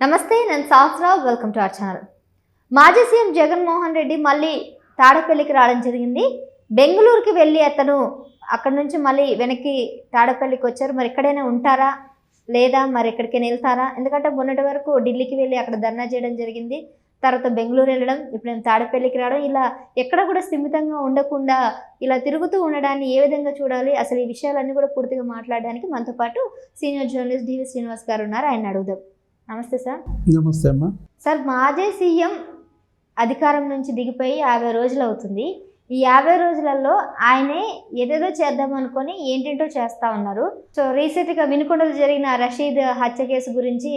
నమస్తే నేను Sahasrav welcome to our channel. మాజీ సీఎం జగన్మోహన్ రెడ్డి మళ్ళీ తాడపల్లికి రావడం జరిగింది. బెంగళూరుకి వెళ్ళి అతను అక్కడ నుంచి మళ్ళీ వెనక్కి తాడపల్లికి వచ్చారు. మరి ఎక్కడైనా ఉంటారా? లేదా మరి ఎక్కడికైనా వెళ్తారా? ఎందుకంటే మొన్నటి వరకు ఢిల్లీకి వెళ్ళి అక్కడ ధర్నా చేయడం జరిగింది. తర్వాత బెంగళూరు వెళ్ళడం ఇప్పుడు నేను తాడపల్లికి రావడం. ఇలా ఎక్కడ కూడా స్థిమితంగా ఉండకుండా ఇలా తిరుగుతూ ఉండడాన్ని ఏ విధంగా చూడాలి? అసలు ఈ విషయాలన్నీ కూడా పూర్తిగా మాట్లాడడానికి మనతో పాటు సీనియర్ జర్నలిస్ట్ డివి శ్రీనివాస్ గారు ఉన్నారు. ఆయన అడుగుదాం. నమస్తే సార్. నమస్తే అమ్మా. సార్ మాజీ సీఎం అధికారం నుంచి దిగిపోయి యాభై రోజులు అవుతుంది. ఈ యాభై రోజులలో ఆయనే ఏదేదో చేద్దాం అనుకొని ఏంటేంటో చేస్తా ఉన్నారు. సో రీసెంట్గా వినుకొండలో జరిగిన రషీద్ హత్య కేసు గురించి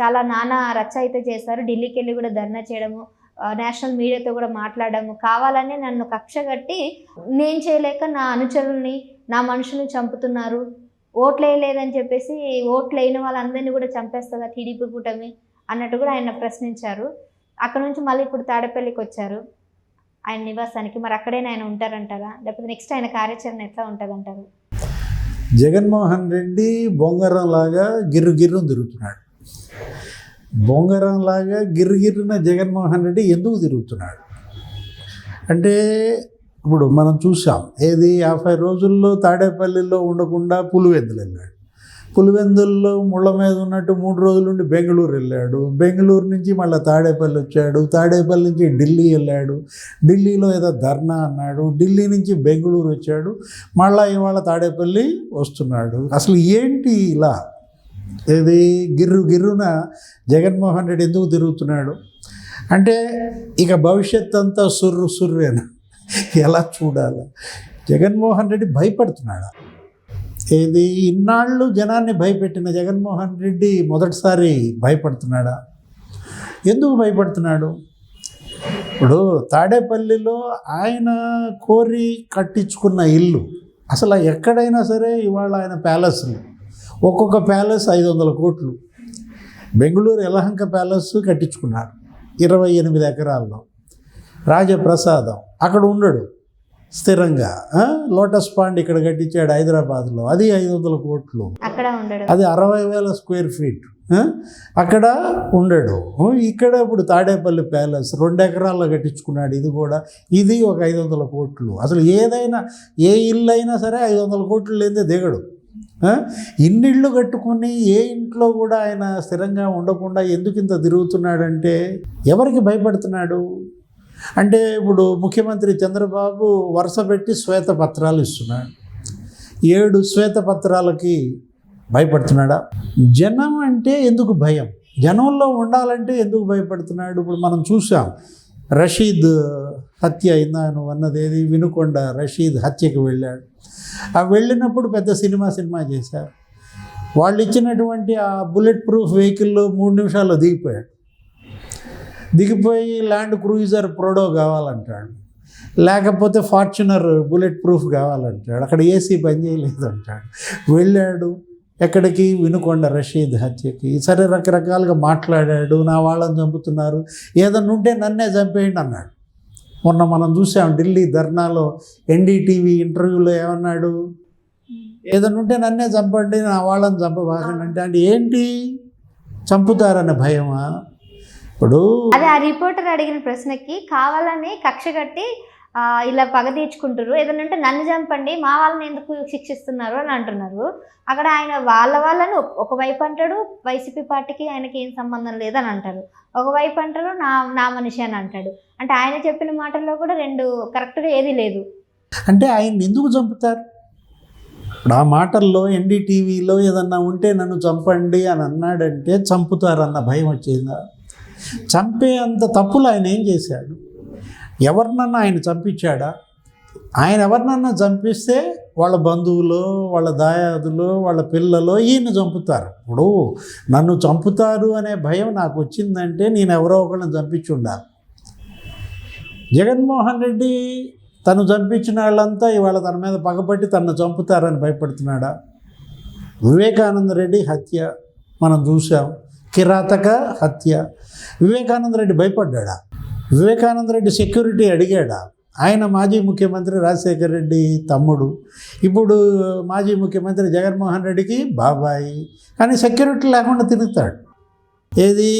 చాలా నానా రచ్చ అయితే చేశారు. ఢిల్లీకి వెళ్ళి కూడా ధర్నా చేయడము నేషనల్ మీడియాతో కూడా మాట్లాడము కావాలని నన్ను కక్ష కట్టి నేను చేయలేక నా అనుచరుల్ని నా మనుషుల్ని చంపుతున్నారు. ఓట్లు వేయలేదని చెప్పేసి ఓట్లు వేయని వాళ్ళందరినీ కూడా చంపేస్తుందా టీడీపీ కూటమి అన్నట్టు కూడా ఆయన ప్రశ్నించారు. అక్కడ నుంచి మళ్ళీ ఇప్పుడు తాడపల్లికి వచ్చారు. ఆయన నివాసానికి. మరి అక్కడైనా ఆయన ఉంటారంటారా? లేకపోతే నెక్స్ట్ ఆయన కార్యాచరణ ఎట్లా ఉంటుందంటారు? జగన్మోహన్ రెడ్డి బొంగరం లాగా గిర్రు గిర్రు తిరుగుతున్నాడు. బొంగరం లాగా గిర్రు గిర్రున జగన్మోహన్ రెడ్డి ఎందుకు తిరుగుతున్నాడు? అంటే ఇప్పుడు మనం చూసాం ఏది యాభై రోజుల్లో తాడేపల్లిలో ఉండకుండా పులివెందులు వెళ్ళాడు. పులివెందుల్లో ముళ్ళ మీద ఉన్నట్టు మూడు రోజుల నుండి బెంగళూరు వెళ్ళాడు. బెంగళూరు నుంచి మళ్ళీ తాడేపల్లి వచ్చాడు. తాడేపల్లి నుంచి ఢిల్లీ వెళ్ళాడు. ఢిల్లీలో ఏదో ధర్నా అన్నాడు. ఢిల్లీ నుంచి బెంగళూరు వచ్చాడు. మళ్ళీ ఇవాళ తాడేపల్లి వస్తున్నాడు. అసలు ఏంటి ఇలా? ఇది గిర్రు గిర్రున జగన్మోహన్ రెడ్డి ఎందుకు తిరుగుతున్నాడు? అంటే ఇక భవిష్యత్ అంతా సుర్రు సుర్రేనా? ఎలా చూడాలి? జగన్మోహన్ రెడ్డి భయపడుతున్నాడా? ఏది ఇన్నాళ్ళు జనాన్ని భయపెట్టిన జగన్మోహన్ రెడ్డి మొదటిసారి భయపడుతున్నాడా? ఎందుకు భయపడుతున్నాడు? ఇప్పుడు తాడేపల్లిలో ఆయన కోరి కట్టించుకున్న ఇల్లు అసలు ఎక్కడైనా సరే ఇవాళ ఆయన ప్యాలెస్లు. ఒక్కొక్క ప్యాలెస్ ఐదు వందల కోట్లు. బెంగళూరు యలహంక ప్యాలెస్ కట్టించుకున్నాడు ఇరవై ఎనిమిది ఎకరాల్లో. రాజప్రసాదం. అక్కడ ఉండడు. స్థిరంగా? లోటస్ పాండ్ ఇక్కడ కట్టించాడు హైదరాబాద్లో. అది ఐదు వందల కోట్లు అది అరవై వేల స్క్వేర్ ఫీట్? అక్కడ ఉండడు. ఇక్కడ ఇప్పుడు తాడేపల్లి ప్యాలెస్ రెండు ఎకరాల్లో కట్టించుకున్నాడు ఇది కూడా. ఇది ఒక ఐదు వందల కోట్లు. అసలు ఏదైనా ఏ ఇల్లు అయినా సరే ఐదు వందల కోట్లు లేదే దిగడు? ఇన్నిళ్ళు కట్టుకుని ఏ ఇంట్లో కూడా ఆయన స్థిరంగా ఉండకుండా ఎందుకు ఇంత తిరుగుతున్నాడంటే ఎవరికి భయపడుతున్నాడు? అంటే ఇప్పుడు ముఖ్యమంత్రి చంద్రబాబు వరుస పెట్టి శ్వేతపత్రాలు ఇస్తున్నాడు. ఏడు శ్వేతపత్రాలకి భయపడుతున్నాడా? జనం అంటే ఎందుకు భయం? జనంలో ఉండాలంటే ఎందుకు భయపడుతున్నాడు? ఇప్పుడు మనం చూసాం రషీద్ హత్య అయిందాను అన్నదేది? అన్నది వినుకొండ రషీద్ హత్యకి వెళ్ళాడు. ఆ వెళ్ళినప్పుడు పెద్ద సినిమా సినిమా చేశారు. వాళ్ళు ఇచ్చినటువంటి ఆ బుల్లెట్ ప్రూఫ్ వెహికల్లో మూడు నిమిషాల్లో దిగిపోయాడు. దిగిపోయి ల్యాండ్ క్రూయిజర్ ప్రోడో కావాలంటాడు. లేకపోతే ఫార్చునర్ బుల్లెట్ ప్రూఫ్ కావాలంటాడు. అక్కడ ఏసీ పనిచేయలేదు అంటాడు. వెళ్ళాడు. ఎక్కడికి? వినుకొండ రషీద్ హత్యకి. సరే రకరకాలుగా మాట్లాడాడు. నా వాళ్ళని చంపుతున్నారు. ఏదన్నా ఉంటే నన్నే చంపేయండి అన్నాడు. మొన్న మనం చూసాం ఢిల్లీ ధర్నాలో ఎన్డీటీవీ ఇంటర్వ్యూలో ఏమన్నాడు? ఏదన్నా ఉంటే నన్నే చంపండి నా వాళ్ళని చంపబాకండి అంటే అంటే ఏంటి? చంపుతారనే భయమా? ఇప్పుడు అదే ఆ రిపోర్టర్ అడిగిన ప్రశ్నకి కావాలని కక్ష కట్టి ఇలా పగ తీర్చుకుంటారు ఏదైనా ఉంటే నన్ను చంపండి మా వాళ్ళని ఎందుకు శిక్షిస్తున్నారు అని అంటున్నారు. అక్కడ ఆయన వాళ్ళ వాళ్ళని ఒక- ఒకవైపు అంటాడు వైసీపీ పార్టీకి ఆయనకి ఏం సంబంధం లేదని అంటారు. ఒకవైపు అంటారు నా నా మనిషి అని అంటాడు. అంటే ఆయన చెప్పిన మాటల్లో కూడా రెండు కరెక్ట్గా ఏది లేదు. అంటే ఆయన ఎందుకు చంపుతారు? ఇప్పుడు ఆ మాటల్లో ఎన్డీటీవీలో ఏదన్నా ఉంటే నన్ను చంపండి అని అన్నాడంటే చంపుతారన్న భయం వచ్చిందా చంపే అంత తప్పులు ఆయన ఏం చేశాడు? ఎవరినన్నా ఆయన చంపించాడా? ఆయన ఎవరినన్నా చంపిస్తే వాళ్ళ బంధువులు వాళ్ళ దాయాదులు వాళ్ళ పిల్లలు ఈయన చంపుతారు. ఇప్పుడు నన్ను చంపుతారు అనే భయం నాకు వచ్చిందంటే నేను ఎవరో ఒకళ్ళని చంపించి ఉండాలి జగన్మోహన్ రెడ్డి తను చంపించిన వాళ్ళంతా ఇవాళ తన మీద పగపట్టి తనను చంపుతారని భయపడుతున్నాడా? వివేకానంద రెడ్డి హత్య మనం చూసాం కిరాతక హత్య. వివేకానంద రెడ్డి భయపడ్డాడా? వివేకానంద రెడ్డి సెక్యూరిటీ అడిగాడా? ఆయన మాజీ ముఖ్యమంత్రి రాజశేఖర రెడ్డి తమ్ముడు. ఇప్పుడు మాజీ ముఖ్యమంత్రి జగన్మోహన్ రెడ్డికి బాబాయి. కానీ సెక్యూరిటీ లేకుండా తిరుగుతాడు. ఏది?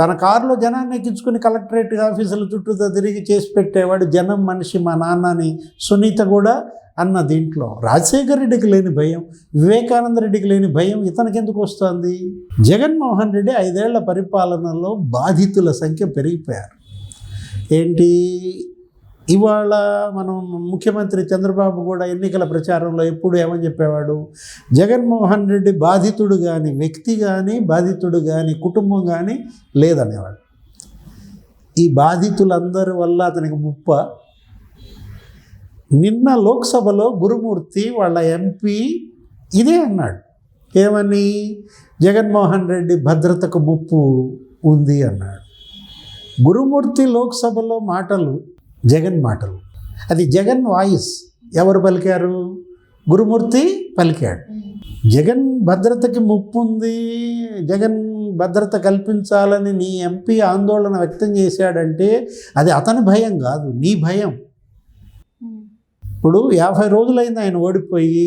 తన కారులో జనాన్ని ఎక్కించుకుని కలెక్టరేట్ ఆఫీసుల చుట్టూ తిరిగి చేసి పెట్టేవాడు జనం మనిషి మా నాన్నని. సునీత కూడా అన్న దీంట్లో రాజశేఖర్ రెడ్డికి లేని భయం వివేకానంద రెడ్డికి లేని భయం ఇతనికి ఎందుకు వస్తుంది? జగన్మోహన్ రెడ్డి ఐదేళ్ళ పరిపాలనలో బాధితుల సంఖ్య పెరిగిపోయారు. ఏంటి? ఇవాళ మనం ముఖ్యమంత్రి చంద్రబాబు కూడా ఎన్నికల ప్రచారంలో ఎప్పుడు ఏమని చెప్పేవాడు? జగన్మోహన్ రెడ్డి బాధితుడు కానీ వ్యక్తి కానీ బాధితుడు కానీ కుటుంబం కానీ లేదనేవాడు. ఈ బాధితులందరి వల్ల అతనికి ముప్ప నిన్న లోక్సభలో గురుమూర్తి వాళ్ళ ఎంపీ ఇదే అన్నాడు. ఏమని? జగన్మోహన్ రెడ్డి భద్రతకు ముప్పు ఉంది అన్నాడు. గురుమూర్తి లోక్సభలో మాటలు జగన్ మాటలు. అది జగన్ వాయిస్. ఎవరు పలికారు? గురుమూర్తి పలికాడు. జగన్ భద్రతకి ముప్పు ఉంది. జగన్ భద్రత కల్పించాలని నీ ఎంపీ ఆందోళన వ్యక్తం చేశాడంటే అది అతని భయం కాదు నీ భయం. ఇప్పుడు యాభై రోజులైంది ఆయన ఓడిపోయి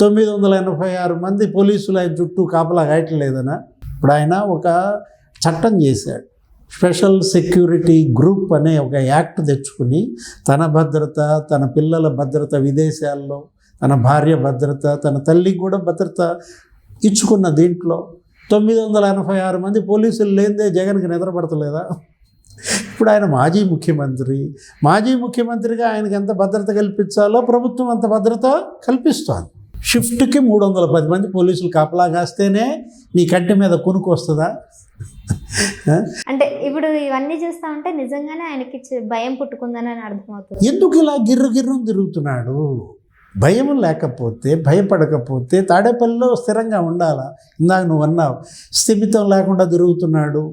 తొమ్మిది వందల ఎనభై ఆరు మంది పోలీసులు ఆయన చుట్టూ కాపలా కాయట్లేదనా? ఇప్పుడు ఆయన ఒక చట్టం చేశాడు. స్పెషల్ సెక్యూరిటీ గ్రూప్ అనే ఒక యాక్ట్ తెచ్చుకుని తన భద్రత తన పిల్లల భద్రత విదేశాల్లో తన భార్య భద్రత తన తల్లికి కూడా భద్రత ఇచ్చుకున్న దీంట్లో తొమ్మిది వందల ఎనభై ఆరు మంది పోలీసులు లేనిదే జగన్కి నిద్రపడతలేదా? ఇప్పుడు ఆయన మాజీ ముఖ్యమంత్రి మాజీ ముఖ్యమంత్రిగా ఆయనకి ఎంత భద్రత కల్పించాలో ప్రభుత్వం అంత భద్రత కల్పిస్తోంది. షిఫ్ట్కి మూడు వందల పది మంది పోలీసులు కాపలా కాస్తేనే నీ కంటి మీద కునుకు వస్తుందా అంటే ఇప్పుడు ఇవన్నీ చూస్తా ఉంటే నిజంగానే ఆయనకి భయం పుట్టుకుందని అర్థమవుతుంది. ఎందుకు ఇలా గిర్రు గిర్రం తిరుగుతున్నాడు? భయం లేకపోతే భయపడకపోతే తాడేపల్లిలో స్థిరంగా ఉండాలా? ఇందాక నువ్వు అన్నావు స్థిమితం లేకుండా తిరుగుతున్నాడు.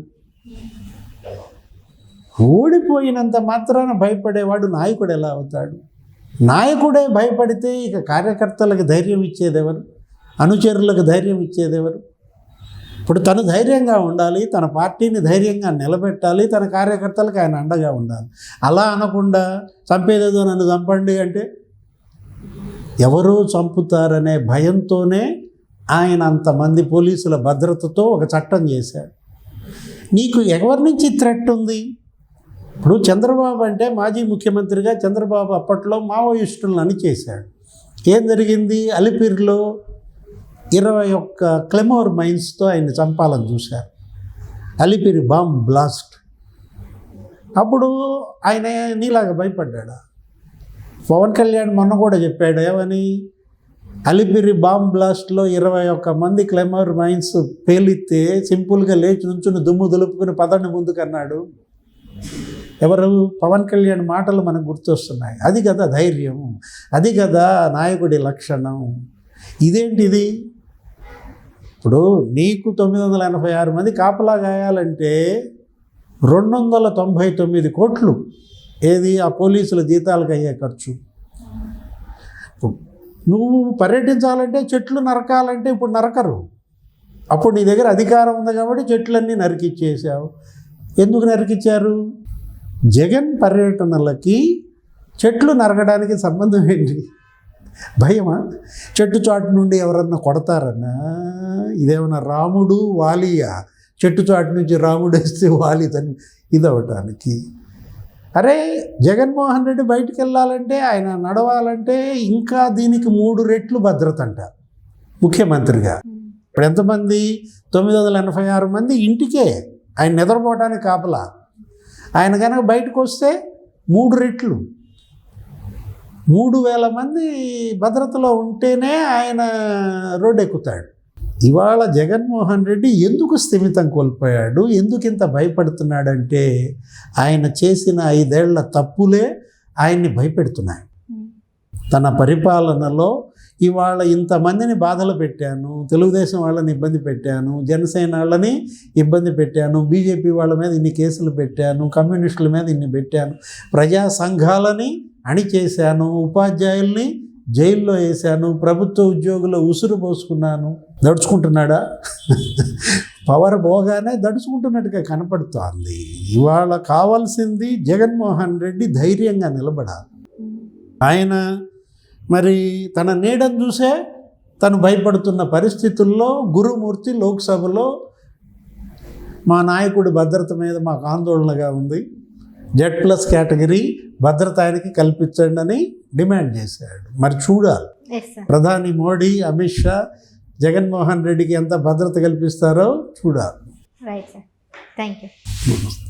ఓడిపోయినంత మాత్రాన భయపడేవాడు నాయకుడు ఎలా అవుతాడు? నాయకుడే భయపడితే ఇక కార్యకర్తలకు ధైర్యం ఇచ్చేదెవరు? అనుచరులకు ధైర్యం ఇచ్చేదెవరు? ఇప్పుడు తను ధైర్యంగా ఉండాలి తన పార్టీని ధైర్యంగా నిలబెట్టాలి తన కార్యకర్తలకు ఆయన అండగా ఉండాలి. అలా అనకుండా చంపేదేదో నన్ను చంపండి అంటే ఎవరో చంపుతారనే భయంతోనే ఆయన అంతమంది పోలీసుల భద్రతతో ఒక చట్టం చేశాడు. నీకు ఎవరి నుంచి థ్రెట్ ఉంది? ఇప్పుడు చంద్రబాబు అంటే మాజీ ముఖ్యమంత్రిగా చంద్రబాబు అప్పట్లో మావోయిస్టులను చేశాడు. ఏం జరిగింది? అలిపిరిలో ఇరవై ఒక్క క్లెమోర్ మైన్స్తో ఆయన చంపాలని చూశారు. Alipiri bomb blast. అప్పుడు ఆయన నీలాగా భయపడ్డాడు? పవన్ కళ్యాణ్ మొన్న కూడా చెప్పాడు ఏమని? అలిపిరి బాంబ్ బ్లాస్ట్లో ఇరవై ఒక్క మంది క్లెమర్ మైన్స్ పేలిస్తే సింపుల్గా లేచి నుంచుని దుమ్ము దులుపుకుని పదండి ముందుకన్నాడు ఎవరు? పవన్ కళ్యాణ్ మాటలు మనకు గుర్తొస్తున్నాయి. అది కదా ధైర్యం. అది కదా నాయకుడి లక్షణం. ఇదేంటిది? ఇప్పుడు నీకు తొమ్మిది వందల ఎనభై ఆరు మంది కాపలా గాయాలంటే రెండు వందల తొంభై తొమ్మిది కోట్లు. ఏది? ఆ పోలీసుల జీతాలకు అయ్యే ఖర్చు. నువ్వు పర్యటించాలంటే చెట్లు నరకాలంటే ఇప్పుడు నరకరు. అప్పుడు నీ దగ్గర అధికారం ఉంది కాబట్టి చెట్లన్నీ నరికిచ్చేసావు. ఎందుకు నరికిచ్చారు? జగన్ పర్యటనలకి చెట్లు నరకడానికి సంబంధం ఏంటి? భయమా? చెట్టు చాటు నుండి ఎవరన్నా కొడతారన్నా? ఇదేమన్నా రాముడు వాలియా? చెట్టు చాటు నుంచి రాముడు వేస్తే వాలి తను ఇదవటానికి. అరే జగన్మోహన్ రెడ్డి బయటికి వెళ్ళాలంటే ఆయన నడవాలంటే ఇంకా దీనికి మూడు రెట్లు భద్రత అంట ముఖ్యమంత్రిగా. ఇప్పుడు ఎంతమంది? తొమ్మిది వందల ఎనభై ఆరు మంది ఇంటికే. ఆయన నిద్రపోవటానికి కాపలా. ఆయన కనుక బయటకు వస్తే మూడు రెట్లు. మూడు వేల మంది భద్రతలో ఉంటేనే ఆయన రోడ్డు ఎక్కుతాడు ఇవాళ జగన్మోహన్ రెడ్డి ఎందుకు స్థిమితం కోల్పోయాడు? ఎందుకు ఇంత భయపడుతున్నాడంటే ఆయన చేసిన ఐదేళ్ళ తప్పులే ఆయన్ని భయపెడుతున్నాయి. తన పరిపాలనలో ఇవాళ ఇంతమందిని బాధలు పెట్టాను తెలుగుదేశం వాళ్ళని ఇబ్బంది పెట్టాను జనసేన వాళ్ళని ఇబ్బంది పెట్టాను బీజేపీ వాళ్ళ మీద ఇన్ని కేసులు పెట్టాను కమ్యూనిస్టుల మీద ఇన్ని పెట్టాను ప్రజా సంఘాలని అణిచేశాను ఉపాధ్యాయుల్ని జైల్లో వేశాను ప్రభుత్వ ఉద్యోగుల ఉసురు పోసుకున్నాను. దడుచుకుంటున్నాడా? పవర్ పోగానే దడుచుకుంటున్నట్టుగా కనపడుతోంది. ఇవాళ కావాల్సింది జగన్మోహన్ రెడ్డి ధైర్యంగా నిలబడాలి. ఆయన మరి తన నీడను చూసే తను భయపడుతున్న పరిస్థితుల్లో గురుమూర్తి లోక్సభలో మా నాయకుడి భద్రత మీద మాకు ఆందోళనగా ఉంది. జెడ్ ప్లస్ కేటగిరీ భద్రత ఆయనకి కల్పించండి అని డిమాండ్ చేశాడు. మరి చూడాలి. ప్రధాని మోడీ అమిత్ షా జగన్మోహన్ రెడ్డికి ఎంత భద్రత కల్పిస్తారో చూడాలి. Thank you